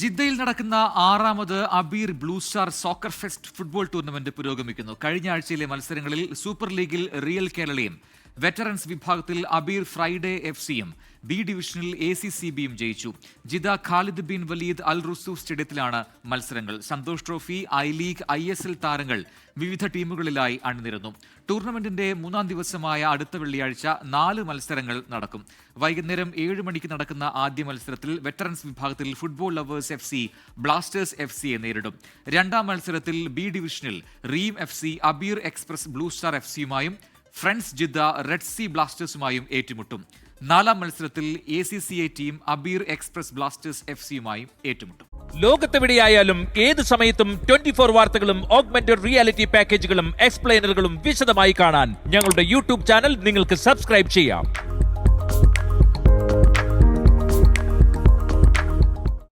ജിദ്ദയിൽ നടക്കുന്ന ആറാമത് Abeer blue star soccer fest football tournament പുരോഗമിക്കുന്നു. കഴിഞ്ഞ ആഴ്ചയിലെ മത്സരങ്ങളിൽ സൂപ്പർ ലീഗിൽ റിയൽ കേരളയും വെറ്ററൻസ് വിഭാഗത്തിൽ അബീർ ഫ്രൈഡേ എഫ് സിയും ബി ഡിവിഷനിൽ എ സി സി ബിയും ജയിച്ചു. Jeddah Khalid bin Waleed al Rusoof സ്റ്റേഡിയത്തിലാണ് മത്സരങ്ങൾ. Santosh trophy I league I S L താരങ്ങൾ വിവിധ ടീമുകളിലായി അണിനിരുന്നു. ടൂർണമെന്റിന്റെ മൂന്നാം ദിവസമായ അടുത്ത വെള്ളിയാഴ്ച നാല് മത്സരങ്ങൾ നടക്കും. വൈകുന്നേരം ഏഴ് മണിക്ക് നടക്കുന്ന ആദ്യ മത്സരത്തിൽ വെറ്ററൻസ് വിഭാഗത്തിൽ football lovers F C Blasters F സിയെ നേരിടും. രണ്ടാം മത്സരത്തിൽ ബി ഡിവിഷനിൽ Reem F C Abeer express blue star F സിയുമായും friends Jeddah red C ബ്ലാസ്റ്റേഴ്സുമായും ഏറ്റുമുട്ടും. നാലാം മത്സരത്തിൽ A C C A team Abeer express Blasters F സിയുമായും ഏറ്റുമുട്ടും. ലോകത്തെവിടെയായാലും ഏത് സമയത്തും ട്വന്റി ഫോർ വാർത്തകളും ഓഗ്മെന്റഡ് റിയാലിറ്റി പാക്കേജുകളും എക്സ്പ്ലെയിനറുകളും വിശദമായി കാണാൻ ഞങ്ങളുടെ യൂട്യൂബ് ചാനൽ നിങ്ങൾക്ക് സബ്സ്ക്രൈബ് ചെയ്യാം.